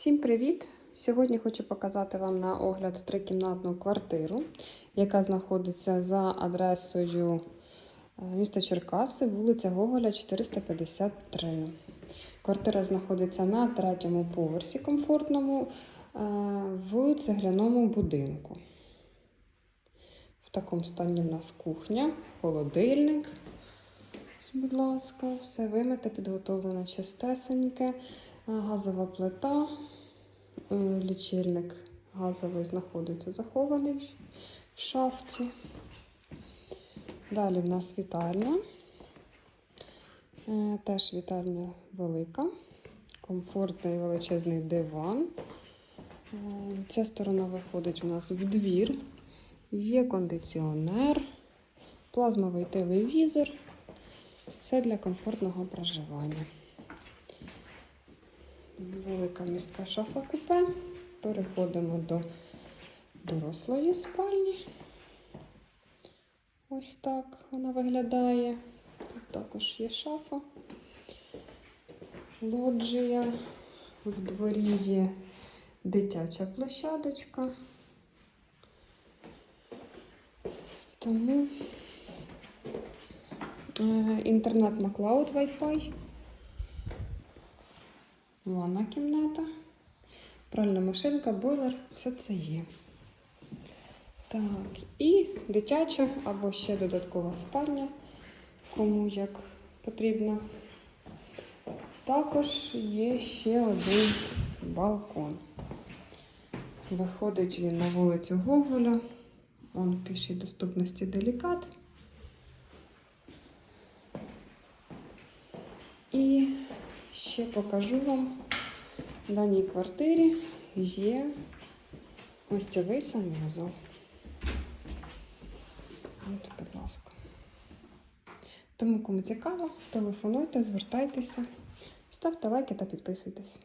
Всім привіт! Сьогодні хочу показати вам на огляд трикімнатну квартиру, яка знаходиться за адресою е, міста Черкаси, вулиця Гоголя, 453. Квартира знаходиться на третьому поверсі комфортному е, в цегляному будинку. В такому стані в нас кухня, холодильник. Будь ласка, все вимите, підготовлено чистесеньке, газова плита, е, лічильник газовий знаходиться захований в шафці. Далі в нас вітальня. Е, Теж вітальня велика, комфортний величезний диван. Е, Ця сторона виходить у нас в двір. Є кондиціонер, плазмовий телевізор. Все для комфортного проживання. Велика містка шафа купе. Переходимо до дорослої спальні. Ось так вона виглядає. Тут також є шафа, лоджія. В дворі є дитяча площадочка. Тому Е, Інтернет Маклауд Wi-Fi. Ванна кімната. Пральна машинка, бойлер, все це є. Так, і дитяча або ще додаткова спальня, кому як потрібно. Також є ще один балкон. Виходить він на вулицю Гоголя. Он в пішій доступності делікат. І ще покажу вам в даній квартирі є гостьовий санвузол. От, будь ласка. Тому, кому цікаво, телефонуйте, звертайтеся, ставте лайки та підписуйтесь.